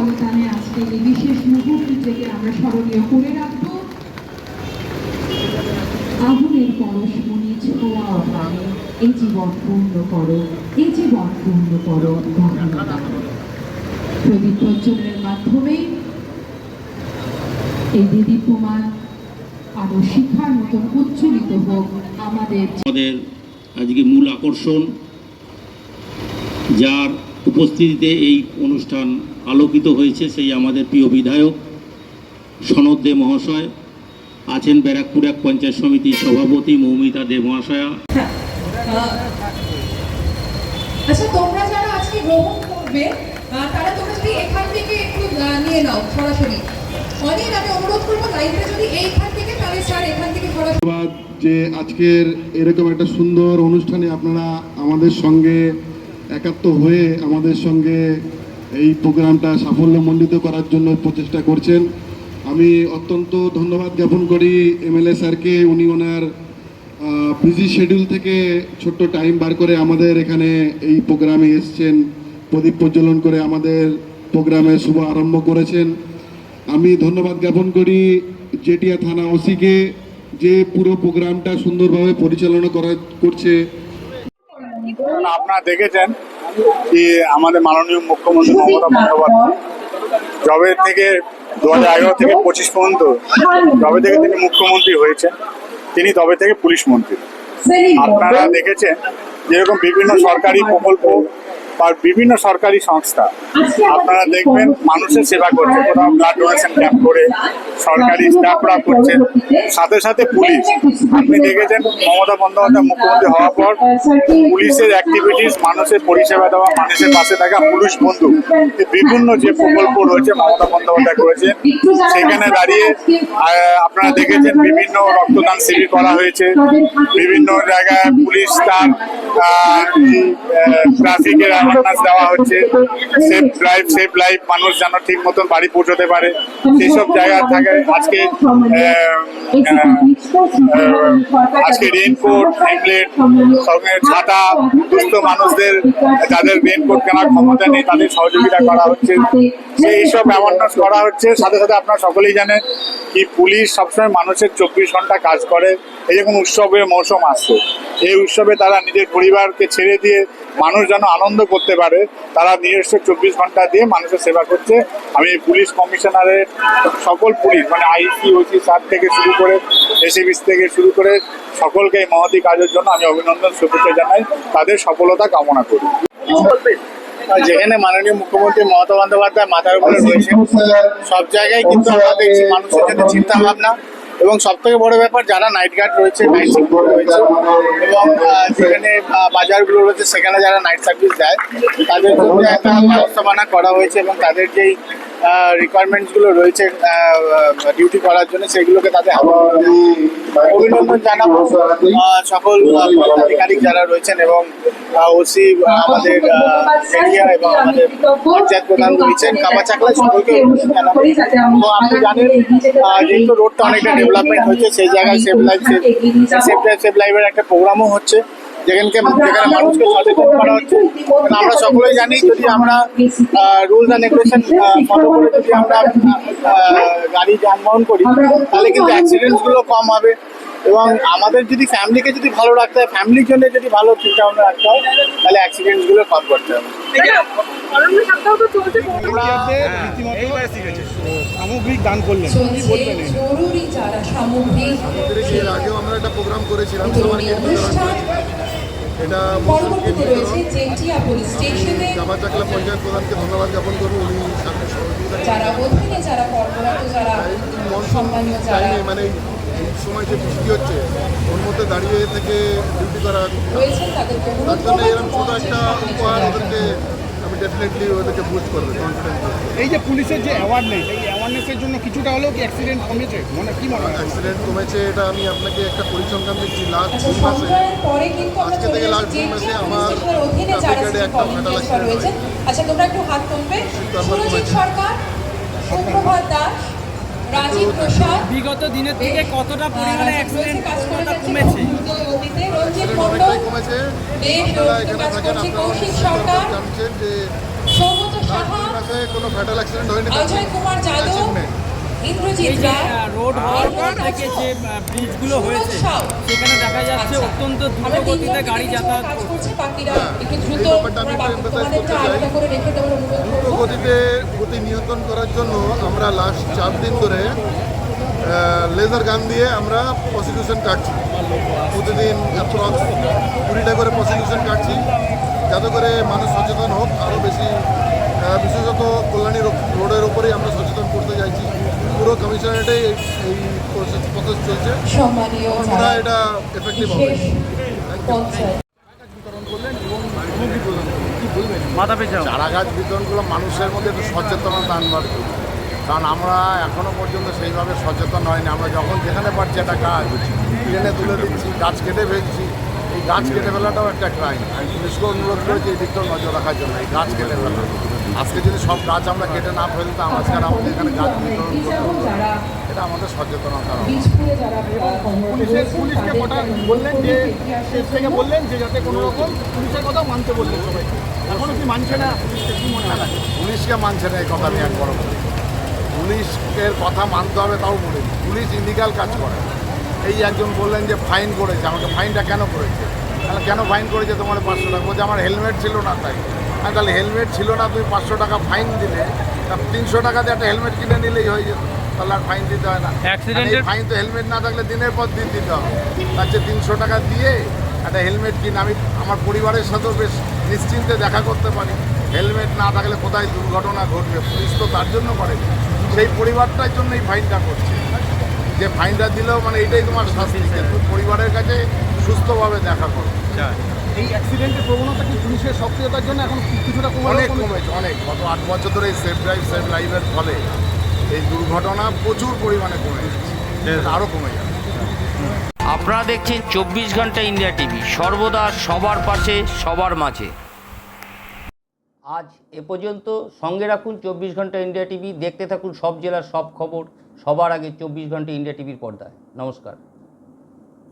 অবদানে আজকে এই বিশেষ মুহূর্তটিকে আমরা স্মরণীয় করে রাখব। আগুনের পরশ মনি ছোঁয়া প্রাণে এই জীবন পূর্ণ করো এই জীবন পূর্ণ করো গহনতা প্রদীপ প্রজ্বলনের মাধ্যমে এই দিদীপ্যমান আরও শিক্ষার মতন উজ্জ্বলিত হোক আমাদের আজকে মূল আকর্ষণ, যার উপস্থিতিতে এই অনুষ্ঠান আলোকিত হয়েছে সেই আমাদের প্রিয় বিধায়ক সনদ দে মহাশয় আছেন ব্যারাকপুর এক পঞ্চায়েত সমিতির সভাপতি মৌমিতা দে মহাশয়া। আচ্ছা তোমরা যারা আজকে গ্রহণ করবে তারা তোমরা যদি এখান থেকে একটু নিয়ে নাও সরাসরি। অনেক আমি অনুরোধ করব লাইভটা যদি এইখান থেকে তাহলে স্যার এখান থেকে ধন্যবাদ যে আজকের এরকম একটা সুন্দর অনুষ্ঠানে আপনারা আমাদের সঙ্গে একাত্ম হয়ে আমাদের সঙ্গে এই প্রোগ্রামটা সাফল্যমণ্ডিত করার জন্য প্রচেষ্টা করছেন। আমি অত্যন্ত ধন্যবাদ জ্ঞাপন করি এমএলএ স্যারকে। উনি ওনার বিজি শিডিউল থেকে ছোট্ট টাইম বার করে আমাদের এখানে এই প্রোগ্রামে এসছেন। প্রদীপ প্রজ্বলন করে আমাদের প্রোগ্রামে শুভ আরম্ভ করেছেন। আমি ধন্যবাদ জ্ঞাপন করি জেটিয়া থানা ওসিকে যে পুরো প্রোগ্রামটা সুন্দরভাবে পরিচালনা করা, করছে। আপনারা দেখেছেন যে আমাদের মাননীয় মুখ্যমন্ত্রী মমতা বন্দ্যোপাধ্যায় জবে থেকে দু হাজার এগারো থেকে পঁচিশ পর্যন্ত জবে থেকে তিনি মুখ্যমন্ত্রী হয়েছেন, তিনি তবে থেকে পুলিশ মন্ত্রী। আপনারা দেখেছেন যেরকম বিভিন্ন সরকারি প্রকল্প বা বিভিন্ন সরকারি সংস্থা। আপনারা দেখবেন মানুষের সেবা করছে কোথাও ব্লাড ডোনেশন ক্যাম্প করে সরকারি স্টাফরা করছে। সাথে সাথে পুলিশ। আপনি দেখেছেন মমতা বন্দ্যোপাধ্যায় মুখ্যমন্ত্রী হওয়ার পর পুলিশের অ্যাক্টিভিটিস মানুষের পরিষেবা দেওয়া মানুষের পাশে থাকা পুলিশ বন্ধু বিভিন্ন যে প্রকল্প রয়েছে মমতা বন্দ্যোপাধ্যায় করেছেন সেখানে দাঁড়িয়ে আপনারা দেখেছেন বিভিন্ন রক্তদান শিবির করা হয়েছে। বিভিন্ন জায়গায় পুলিশ তার ট্রাফিকের অ্যাওয়ারনেস দেওয়া হচ্ছে। সেফ ড্রাইভ সেফ লাইফ মানুষ যেন ঠিক মতন বাড়ি পৌঁছতে পারে। সেইসব জায়গা থাকে। আজকে আজকে রেইনকোট হেমলেট সঙ্গে ছাতা, দুস্থ মানুষদের, যাদের রেইনকোট কেনার ক্ষমতা নেই, তাদের সহযোগিতা করা হচ্ছে। সেই সব অ্যাওয়ারনেস করা হচ্ছে। সাথে সাথে আপনারা সকলেই জানেন কি পুলিশ সবসময় মানুষের চব্বিশ ঘণ্টা কাজ করে। এই যখন উৎসবের মৌসুম আসছে। এই উৎসবে তারা নিজের পরিবারকে ছেড়ে দিয়ে মানুষ যেন আনন্দ করতে পারে তারা নিজস্ব চব্বিশ ঘণ্টা দিয়ে মানুষের সেবা করছে। আমি পুলিশ কমিশনারের সকল পুলিশ মানে আইসি ওসি স্যার থেকে শুরু করে এসিবিস থেকে শুরু করে সকলকে এই মহতি কাজের জন্য আমি অভিনন্দন শুভেচ্ছা জানাই। তাদের সফলতা কামনা করি। যেখানে মাননীয় মুখ্যমন্ত্রী মমতা বন্দ্যোপাধ্যায় মাথার উপরে রয়েছে সব জায়গায় কিন্তু আমরা দেখছি মানুষের জন্য চিন্তা ভাবনা এবং সব থেকে বড় ব্যাপার যারা নাইট গার্ড রয়েছে নাইট সিকিউরিটি রয়েছে এবং যেখানে বাজারগুলো রয়েছে, সেখানে যারা নাইট সার্ভিস দেয়, তাদের জন্য একটা ব্যবস্থাপনা করা হয়েছে এবং তাদের যেই রিকোয়ারমেন্টসগুলো রয়েছে ডিউটি করার জন্য, সেগুলোকে তাদের অভিনন্দন জানাব। সকল আধিকারিক যারা রয়েছেন এবং ওসি আমাদের এরিয়া এবং আমাদের পঞ্চায়েত প্রধান রয়েছেন কাবা চাকলা সকলকে জানাব। তো আপনি জানেন যেহেতু রোডটা অনেকটা ডেভেলপমেন্ট হয়েছে, সেই জায়গায় সেভ লাইফ সেভ সেভ লাইফের একটা প্রোগ্রামও হচ্ছে। যেখানকে যেখানে মানুষকে সচেতন করা হচ্ছে। কারণ আমরা সকলেই জানি যদি আমরা রুলস অ্যান্ড রেগুলেশন ফলো করে যদি আমরা গাড়ি যানবাহন করি তাহলে কিন্তু অ্যাক্সিডেন্টসগুলো কম হবে। এবং আমাদের যদি ফ্যামিলিকে যদি ভালো রাখতে হয় ফ্যামিলির জন্য যদি ভালো চিন্তা ভাবনা রাখতে হয় তাহলে অ্যাক্সিডেন্টসগুলো কম করতে হবে। সামগ্রিক দান করলেন যারা সামগ্রিক এর আগেও আমরা একটা প্রোগ্রাম করেছিলাম এটা জামা চাকলা পঞ্চায়েত প্রধানকে ধন্যবাদ জ্ঞাপন করব উনি সাথে যারা যারা কর্মরত যারা সম্মানীয় যারা টাইমে মানে সময় যে বৃষ্টি হচ্ছে ওর মধ্যে দাঁড়িয়ে থেকে ডিউটি করা তার জন্য এরকম ছোট একটা উপহার ওদেরকে আমি ডেফিনেটলি ওদেরকে বুস্ট করবে কনফিডেন্স এই যে পুলিশের যে অ্যাওয়ারনেস এই অ্যাওয়ারনেসের জন্য কিছুটা হলেও কি অ্যাক্সিডেন্ট কমেছে? মনে কি মনে হয়? অ্যাক্সিডেন্ট কমেছে এটা আমি আপনাকে একটা পরিসংখ্যান দিচ্ছি লাস্ট আচ্ছা দুই মাসে। কিন্তু আজকে থেকে last দুই মাসে আমার সিভিক একটা fatal রয়েছে আচ্ছা তোমরা একটু হাত তুলবে। সুরজিৎ সরকার। সুপ্রভাত দাস রাজীব প্রসাদ বিগত দিনের থেকে কতটা পরিমাণে অ্যাক্সিডেন্ট কাজ করে কমেছে? রঞ্জিত মণ্ডল কমেছে। আপনারা এখানে কাজ থাকেন করছে আপনারা কৌশিক সরকার। জানছেন যে সৌগত সাহা কোনো ফ্যাটাল অ্যাক্সিডেন্ট হয়নি অজয় কুমার যাদব। ইন্দ্রজিৎ এই যে রায় রোড হওয়ার থেকে যে ব্রিজগুলো হয়েছে সেখানে দেখা যাচ্ছে আচ্ছা। অত্যন্ত দ্রুত আমরা গতিতে গাড়ি যাতায়াত করছে। করছে বাকিরা হ্যাঁ, একটু দ্রুত করে রেখে দেওয়ার অনুরোধ গতিতে গতি নিয়ন্ত্রণ করার জন্য আমরা লাস্ট চার দিন ধরে লেজার গান দিয়ে আমরা প্রসিকিউশন কাটছি। প্রতিদিন অ্যাপ্রক্স কুড়িটা করে প্রসিকিউশন কাটছি যাতে করে মানুষ সচেতন হোক আরও বেশি বিশেষত কল্যাণী রোডের ওপরেই আমরা সচেতন করতে চাইছি। পুরো কমিশনারেটে এই এই প্রসেস প্রসেস চলছে। সম্মানীয় আমার এটা এফেক্টিভ হবে। চারা গাছ বিতরণ মানুষের মধ্যে একটু সচেতনতা আনবার জন্য। কারণ আমরা এখনও পর্যন্ত সেইভাবে সচেতন হয়নি। আমরা যখন যেখানে পারছি একটা গাছ ট্রেনে তুলে দিচ্ছি গাছ কেটে ফেলছি। এই গাছ কেটে ফেলাটাও একটা ক্রাইম আমি পুলিশকে অনুরোধ করেছি এই দিকটাও নজর রাখার জন্য এই গাছ কেটে ফেলা। আজকে যদি সব গাছ আমরা কেটে না ফেলতাম আজকে আর আমাদের এখানে গাছ বিতরণ এটা আমাদের সচেতনতা পুলিশের পুলিশকে কটা বললেন যে শেষ থেকে বললেন যে যাতে কোনো রকম পুলিশের কথা মানতে বললেন সবাই। এখনও কি মানছে না? পুলিশকে কি মনে হয়? পুলিশকে মানছে না এই কথা আমি একবার বলি পুলিশের কথা মানতে হবে তাও বলি পুলিশ ইলিগাল কাজ করে। এই একজন বললেন যে ফাইন করেছে। আমাকে ফাইনটা কেন করেছে? তাহলে কেন ফাইন করেছে? তোমার পাঁচশো টাকা। বলছে আমার হেলমেট ছিল না তাই। তাহলে হেলমেট ছিল না তুমি পাঁচশো টাকা ফাইন দিলে। তিনশো টাকা দিয়ে একটা হেলমেট কিনে নিলেই হয়ে যেত। তাহলে আর ফাইন দিতে হয় না। ফাইন তো হেলমেট না থাকলে দিনের পর দিন দিতে হবে। তার চেয়ে তিনশো টাকা দিয়ে একটা হেলমেট কিনে আমি আমার পরিবারের সাথেও বেশ নিশ্চিন্তে দেখা করতে পারি। হেলমেট না থাকলে কোথায় দুর্ঘটনা ঘটবে? পুলিশ তো তার জন্য করে। সেই পরিবারটার জন্য এই ফাইনটা করছে। যে ফাইনটা দিলেও মানে এটাই তোমার শাস্তি। তুমি পরিবারের কাছে সুস্থভাবে দেখা করো। এই অ্যাক্সিডেন্টের প্রবণতা কি পুলিশের সক্রিয়তার জন্য এখন কিছুটা কমে অনেক কমেছে অনেক। গত আট বছর ধরে এই সেফ ড্রাইভ সেফ লাইভের ফলে এই দুর্ঘটনা প্রচুর পরিমাণে কমে গেছে আরও কমে যাবে আপনারা দেখছেন চব্বিশ ঘণ্টা ইন্ডিয়া টিভি। সর্বদা সবার পাশে সবার মাঝে। আজ এ পর্যন্ত সঙ্গে রাখুন চব্বিশ ঘণ্টা ইন্ডিয়া টিভি। দেখতে থাকুন সব জেলার সব খবর। সবার আগে চব্বিশ ঘণ্টা ইন্ডিয়া টিভির পর্দায়। নমস্কার।